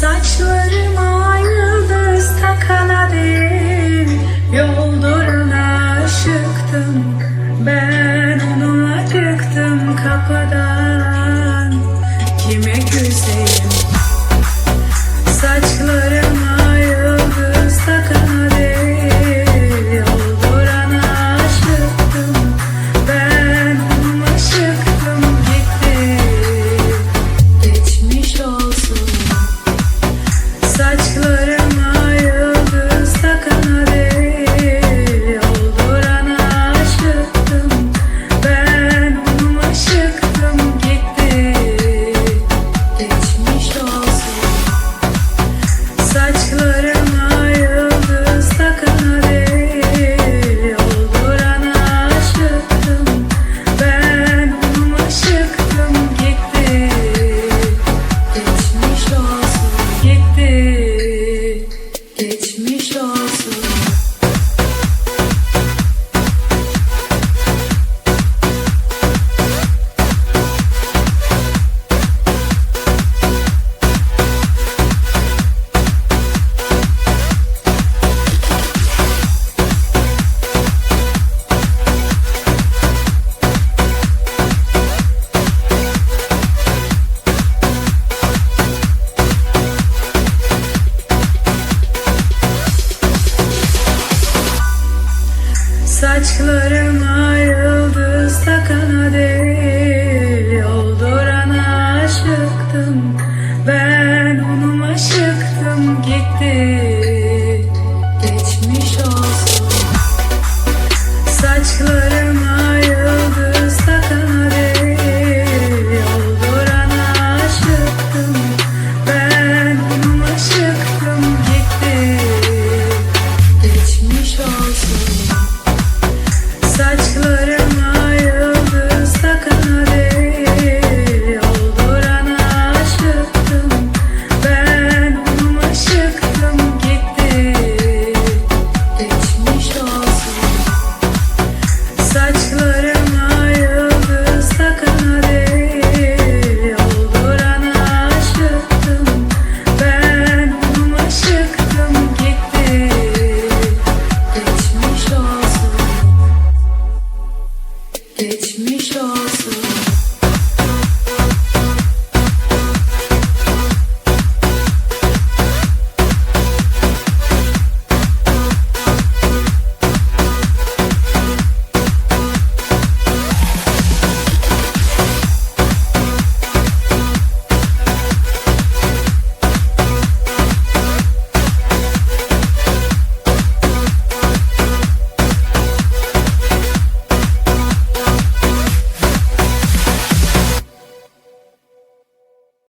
Saçlarıma yıldız takana Good. Saçlarıma yıldız takana değil